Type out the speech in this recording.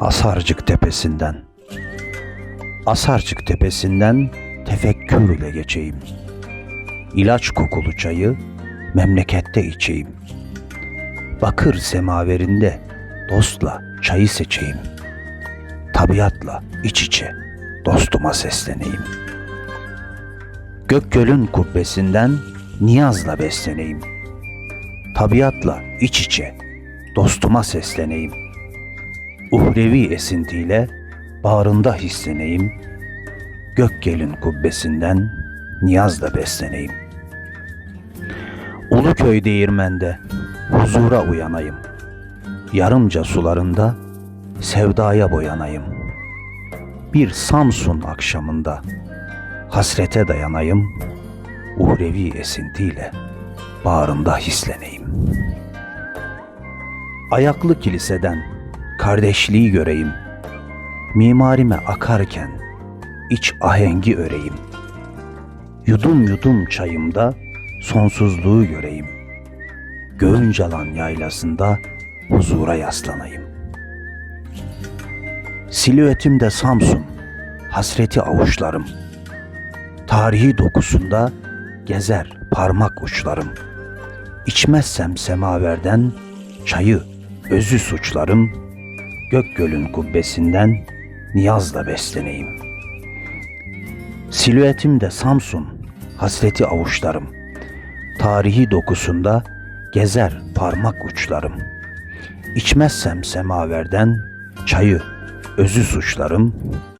Asarcık tepesinden Asarcık tepesinden tefekkürle geçeyim. İlaç kokulu çayı memlekette içeyim. Bakır semaverinde dostla çayı seçeyim. Tabiatla iç içe dostuma sesleneyim. Gökgöl'ün kubbesinden niyazla besleneyim. Tabiatla iç içe dostuma sesleneyim. Uhrevi esintiyle bağrında hisleneyim. Gökgel'in kubbesinden niyazla besleneyim. Uluköy değirmende huzura uyanayım. Yarımca sularında sevdaya boyanayım. Bir Samsun akşamında hasrete dayanayım. Uhrevi esintiyle bağrında hisleneyim. Ayaklı kiliseden kardeşliği göreyim. Mimarime akarken iç ahengi öreyim. Yudum yudum çayımda sonsuzluğu göreyim. Göğüncalan yaylasında huzura yaslanayım. Silüetimde Samsun, hasreti avuçlarım. Tarihi dokusunda gezer parmak uçlarım. İçmezsem semaverden çayı, özü suçlarım. Gökgöl'ün kubbesinden niyazla besleneyim. Silüetimde Samsun, hasreti avuçlarım. Tarihi dokusunda gezer parmak uçlarım. İçmezsem semaverden çayı, özü suçlarım.